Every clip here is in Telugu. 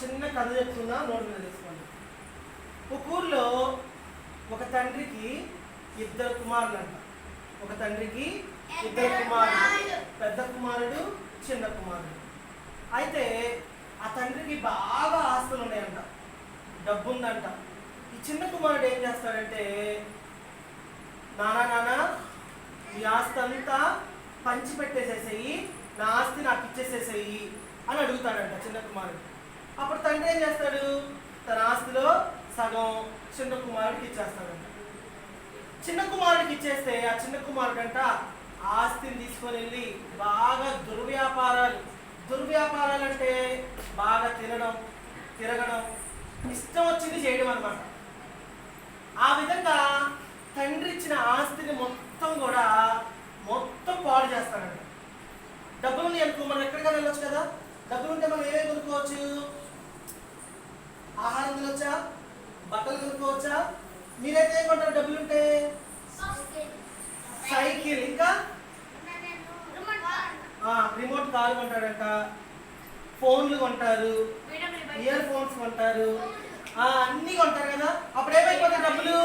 చిన్న కథ చెప్తున్నా నోటి మీద తీసుకోండి. ఒక ఊర్లో ఒక తండ్రికి ఇద్దరు కుమారులు అంట ఒక తండ్రికి ఇద్దరు కుమారుడు పెద్ద కుమారుడు చిన్న కుమారుడు. అయితే ఆ తండ్రికి బాగా ఆస్తులు ఉన్నాయంట. డబ్బు ఉందంట ఈ చిన్న కుమారుడు ఏం చేస్తాడంటే నానా నానా ఈ ఆస్తి అంతా పంచిపెట్టేసేసేయి నా ఆస్తి నాకు ఇచ్చేసేసేయి అని అడుగుతాడంట చిన్న కుమారుడు. అప్పుడు తండ్రి ఏం చేస్తాడు? తన ఆస్తిలో సగం చిన్న కుమారుడికి ఇచ్చేస్తాడంట చిన్న కుమారుడికి ఇచ్చేస్తే ఆ చిన్న కుమారుడు అంట ఆస్తిని తీసుకొని వెళ్ళి బాగా దుర్వ్యాపారాలు. దుర్వ్యాపారాలు అంటే బాగా తినడం తిరగడం ఇష్టం వచ్చింది చేయడం అనమాట ఆ విధంగా తండ్రి ఇచ్చిన ఆస్తిని మొత్తం కూడా మొత్తం పాడు చేస్తాడంట. డబ్బులు ఉన్నాయి అనుకో మనం ఎక్కడికైనా వెళ్ళొచ్చు కదా? డబ్బులు ఉంటే మనం ఏమేమి కొనుక్కోవచ్చు? ఆహారం తినొచ్చా? బట్టలు కొనుక్కోవచ్చా? మీరైతే ఏమంటారు కొంటారు? డబ్బులు ఉంటే? సైకిల్. ఇంకా? రిమోట్ కార్ కొంటాడంట. ఫోన్లు కొంటారు. ఇయర్ ఫోన్స్ కొంటారు. అన్నీ కొంటారు కదా? అప్పుడు ఏమైపోతాయి డబ్బులు?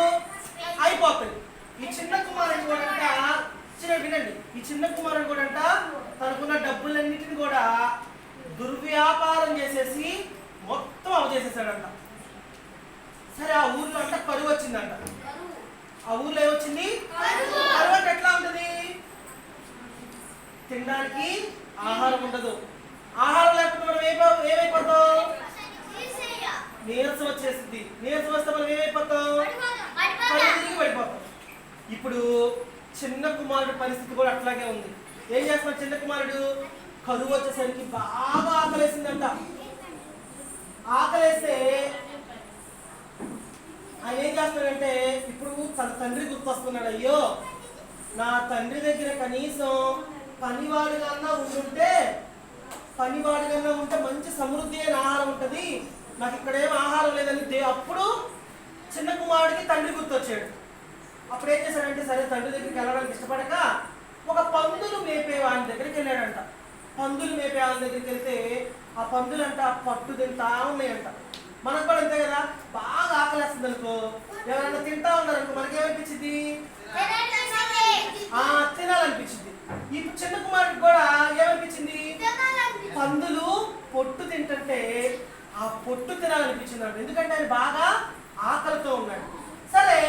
అయిపోతాయి. ఈ చిన్న కుమారుడు కూడా అంట చిన్న వినండి. ఈ చిన్న కుమారుడు కూడా అంట తనకున్న డబ్బులన్నిటిని కూడా దుర్వ్యాపారం చేసేసి మొత్తం చేసేసాడంట సరే ఆ ఊర్లో అంట కరువు వచ్చిందంట. ఆ ఊర్లో ఏమొచ్చింది? కరువు. అంటే ఎట్లా ఉంటుంది? తినడానికి ఆహారం ఉండదు. ఆహారం లేకపోతే మనం ఏమో ఏమైపోతాం? నీరసం వచ్చేసింది నీరసం వస్తే మనం ఏమైపోతాం? తిరిగి పడిపోతాం. ఇప్పుడు చిన్న కుమారుడు పరిస్థితి కూడా అట్లాగే ఉంది. ఏం చేస్తున్నాడు చిన్న కుమారుడు? కరువు వచ్చేసరికి బాగా ఆకలేసిందంట. ఆకలేస్తే ఆయన ఏం చేస్తాడంటే ఇప్పుడు తన తండ్రి గుర్తొస్తున్నాడు అయ్యో నా తండ్రి దగ్గర కనీసం పనివాడిగా ఉండుంటే పనివాడిగా ఉంటే మంచి సమృద్ధి అయిన ఆహారం ఉంటుంది. నాకు ఇక్కడ ఏం ఆహారం లేదని దే- అప్పుడు చిన్న కుమారుడికి తండ్రి గుర్తొచ్చాడు. అప్పుడు ఏం చేశాడంటే సరే తండ్రి దగ్గరికి వెళ్ళడానికి ఇష్టపడక ఒక పందులు మేపే వాడి దగ్గరికి వెళ్ళాడంట. పందులు మేపే వాళ్ళ దగ్గరికి వెళ్తే ఆ పందులంట పట్టు తింటా ఉన్నాయంట. మనకు కూడా అంతే కదా? బాగా ఆకలేస్తుంది అనుకో ఎవరైనా తింటా ఉన్నారు అనుకో మనకేమనిపించింది ఆ తినాలనిపించింది ఇప్పుడు చిన్న కుమారుడికి కూడా ఏమనిపించింది? పందులు పొట్టు తింటుంటే ఆ పొట్టు తినాలనిపించింది అంట ఎందుకంటే ఆయన బాగా ఆకలితో ఉన్నాడు సరే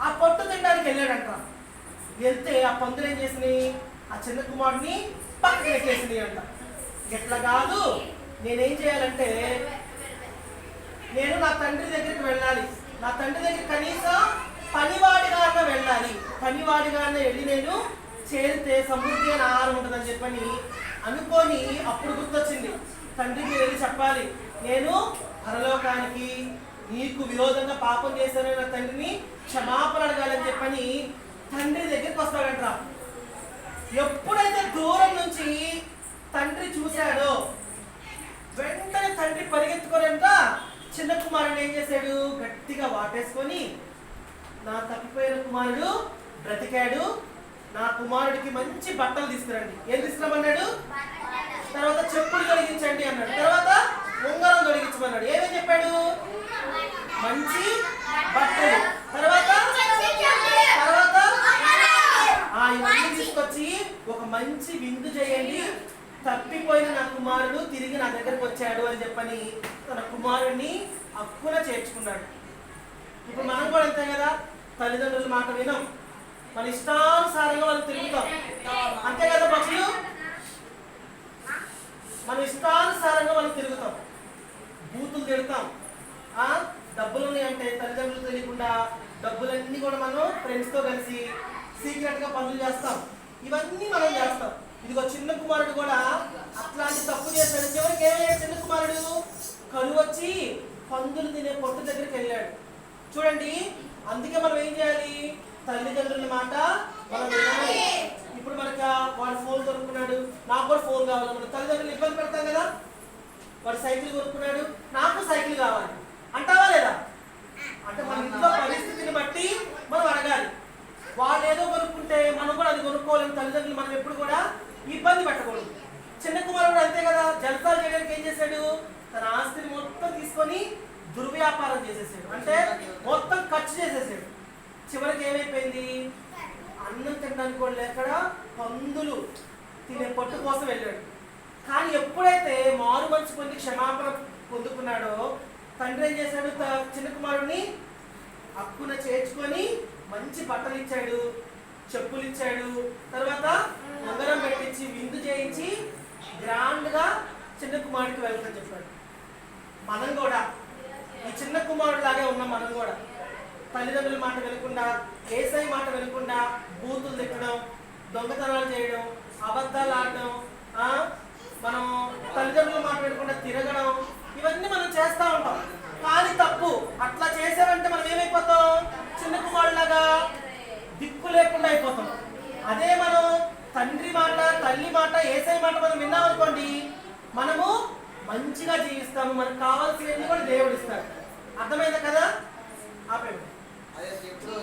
ఆ పొట్టు తినడానికి వెళ్ళాడంట. వెళ్తే ఆ పందులు ఏం చేసినాయి ఆ చిన్న కుమారుడిని పక్కకి నెట్టేసినాయి అంట. ఎట్లా కాదు. నేనేం చేయాలంటే నేను నా తండ్రి దగ్గరికి వెళ్ళాలి. నా తండ్రి దగ్గర కనీసం పనివాడిగానే వెళ్ళాలి. పనివాడిగానే వెళ్ళి నేను చేరితే సమృద్ధి అని ఆహారం ఉంటుందని చెప్పని అనుకొని అప్పుడు గుర్తొచ్చింది. తండ్రికి వెళ్ళి చెప్పాలి? నేను పరలోకానికి నీకు విరోధంగా పాపం చేశానని నా తండ్రిని క్షమాపణ అడగాలని చెప్పని తండ్రి దగ్గరికి వస్తాడంట. ఎప్పుడైతే దూరం నుంచి తండ్రి చూశాడో వెంటనే తండ్రి పరిగెత్తుకోలేక చిన్న కుమారుడు ఏం చేశాడు గట్టిగా వాటేసుకొని నా తప్పిపోయిన కుమారుడు బ్రతికాడు. నా కుమారుడికి మంచి బట్టలు తీసుకురండి. ఏం తీసుకురమ్మన్నాడు? తర్వాత చెప్పులు తొలగించండి అన్నాడు. తర్వాత ఉంగరం తొలగించమన్నాడు. ఏమేం చెప్పాడు? మంచి బట్టలు. తర్వాత? తర్వాత? ఆ ఇవన్నీ తీసుకొచ్చి ఒక మంచి విందు చేయండి. తప్పిపోయిన నా కుమారుడు తిరిగి నా దగ్గరకు వచ్చాడు అని చెప్పని తన కుమారుడిని అక్కున చేర్చుకున్నాడు. ఇప్పుడు మనం కూడా అంతే కదా? తల్లిదండ్రుల మాట వినం. మన ఇష్టానుసారంగా వాళ్ళు తిరుగుతాం. అంతే కదా పక్షులు? మన ఇష్టానుసారంగా వాళ్ళు తిరుగుతాం. బూతులు తిడతాం. ఆ? డబ్బులు ఉన్నాయంటే తల్లిదండ్రులు తెలియకుండా డబ్బులన్నీ కూడా మనం ఫ్రెండ్స్తో కలిసి సీక్రెట్గా పనులు చేస్తాం. ఇవన్నీ మనం చేస్తాం. ఇదిగో చిన్న కుమారుడు కూడా అట్లాంటి తప్పు చేశాడు. చివరికి ఏమయ్యాడు చిన్న కుమారుడు? కరువు వచ్చి పందులు తినే పొట్టు దగ్గరికి వెళ్ళాడు. చూడండి అందుకే మనం ఏం చేయాలి? తల్లిదండ్రుల మాట మనం వినాలి. ఇప్పుడు మనక వాడు ఫోన్ కొనుక్కున్నాడు నాకు కూడా ఫోన్ కావాలి. మన తల్లిదండ్రులు ఇబ్బంది పెడతాం కదా? వాడు సైకిల్ కొనుక్కున్నాడు నాకు సైకిల్ కావాలి అంటావా లేదా అంటే మన ఇంట్లో పరిస్థితిని బట్టి మనం అడగాలి వాళ్ళు ఏదో కొనుక్కుంటే మనం కూడా అది కొనుక్కోవాలని తల్లిదండ్రులు మనం ఎప్పుడు కూడా ఇబ్బంది పెట్టకూడదు చిన్న కుమారుడు అంతే కదా జలసాలు చేయడానికి ఏం చేశాడు తన ఆస్తిని మొత్తం వ్యాపారం చేసేసాడు అంటే మొత్తం ఖర్చు చేసేసాడు. చివరికి ఏమైపోయింది? అన్నం తినడానికి కూడా లేక పందులు తినే పట్టు కోసం వెళ్ళాడు. కానీ ఎప్పుడైతే మారు మంచి పొంది క్షమాపణ పొందుకున్నాడో తండ్రి ఏం చేశాడు? త- చిన్న కుమారుడిని అప్పున చేర్చుకొని మంచి బట్టలు ఇచ్చాడు చెప్పులు ఇచ్చాడు. తర్వాత ఉంగరం పెట్టించి విందు చేయించి గ్రాండ్గా చిన్న కుమారుడికి వెళ్తాను చెప్పాడు. మనం కూడా. ఈ చిన్న కుమారుడు లాగే ఉన్నాం మనం కూడా. తల్లిదండ్రుల మాట వినకుండా ఏసై మాట వినకుండా బూతులు తిట్టడం దొంగతనాలు చేయడం అబద్ధాలు ఆడడం మనం తల్లిదండ్రుల మాట వినకుండా తిరగడం ఇవన్నీ మనం చేస్తూ ఉంటాం. కానీ తప్పు. అట్లా చేసామంటే మనం ఏమైపోతాం? చిన్న కుమారులాగా దిక్కు లేకుండా అయిపోతాం. అదే మనం తండ్రి మాట తల్లి మాట ఏసై మాట మనం విన్నాం అనుకోండి మనము మంచిగా జీవిస్తాము. మనకు కావాల్సినవి కూడా దేవుడు ఇస్తాడు. అర్థమైంది కదా? ఆపేయండి. అదే ఎప్పుడో